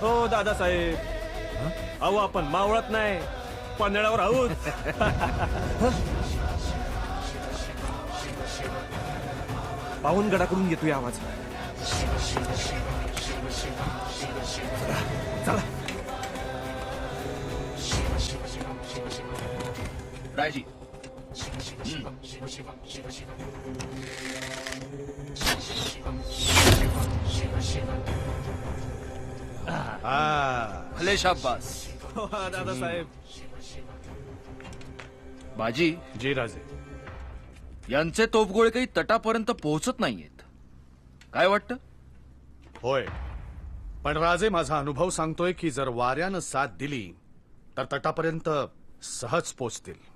हो दादासाहेब. अहो आपण मावळत नाही. पन्हाळ्यावर आहोत. पावनगडाकडून येतोय आवाज. चला रायजी. हा भले शाब्बास हो, दादासाहेब बाजी. जी राजे. यांचे तोफगोळे काही तटापर्यंत पोहोचत नाहीयेत. काय वाटतं? होय. पण राजे माझा अनुभव सांगतोय की जर वाऱ्यानं साथ दिली तर तटापर्यंत सहज पोचतील.